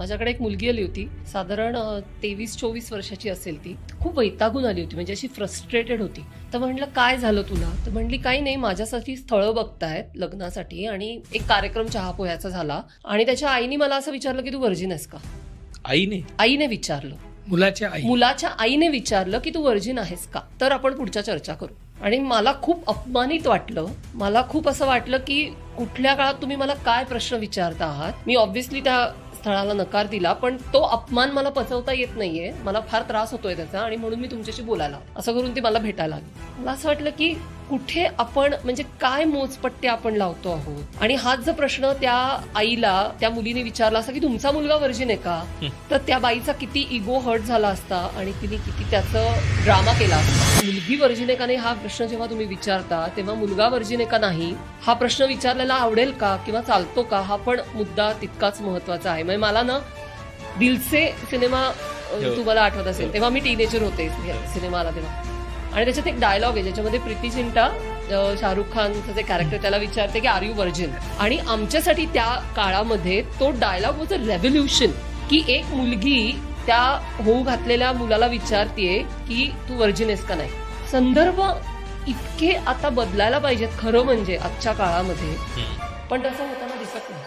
माझ्याकडे एक मुलगी आली होती. साधारण तेवीस चोवीस वर्षाची असेल ती. खूप वैतागून आली होती. म्हणजे अशी फ्रस्ट्रेटेड होती. तर म्हटलं काय झालं तुला? तर म्हणली काही नाही. माझ्यासाठी स्थळं बघतायत लग्नासाठी आणि एक कार्यक्रम चहा पोह्याचा झाला आणि त्याच्या आईने मला असं विचारलं की तू व्हर्जिन आहेस का? आईने? आईने विचारलं. मुलाच्या आई मुलाच्या आईने विचारलं की तू व्हर्जिन आहेस का? तर आपण पुढच्या चर्चा करू. आणि मला खूप अपमानित वाटलं. मला खूप असं वाटलं की कुठल्या काळात तुम्ही मला काय प्रश्न विचारता आहात? मी ऑब्व्हियसली त्या स्थळाला नकार दिला पण तो अपमान मला पचवता येत नाहीये. मला फार त्रास होतोय त्याचा आणि म्हणून मी तुमच्याशी बोलायला असं करून ती मला भेटायला आली मला असं वाटलं की कुठे आपण म्हणजे काय मोजपट्टे आपण लावतो आहोत? आणि हाच जर प्रश्न त्या आईला त्या मुलीने विचारला असा की तुमचा मुलगा वर्जिन आहे का? तर त्या बाईचा किती इगो हर्ट झाला असता आणि तिने किती त्याचं ड्रामा केला असता. मुलगी वर्जिन आहे का नाही हा प्रश्न जेव्हा तुम्ही विचारता तेव्हा मुलगा वर्जिन आहे का नाही हा प्रश्न विचारलेला आवडेल का किंवा चालतो का हा पण मुद्दा तितकाच महत्त्वाचा आहे. म्हणजे मला ना दिलसे सिनेमा हो. तुम्हाला आठवत असेल. तेव्हा मी टीनेजर होते सिनेमा आला तेव्हा. आणि त्याच्यात एक डायलॉग आहे ज्याच्यामध्ये प्रीती चिंटा शाहरुख खानचं जे कॅरेक्टर त्याला विचारते की आर यू व्हर्जिन आणि आमच्यासाठी त्या काळामध्ये तो डायलॉग वॉज अ रेव्होल्युशन की एक मुलगी त्या होऊ घातलेल्या मुलाला विचारतीये की तू व्हर्जिन आहेस का नाही? संदर्भ इतके आता बदलायला पाहिजेत खरं म्हणजे आजच्या काळामध्ये. पण तसं होताना दिसत नाही.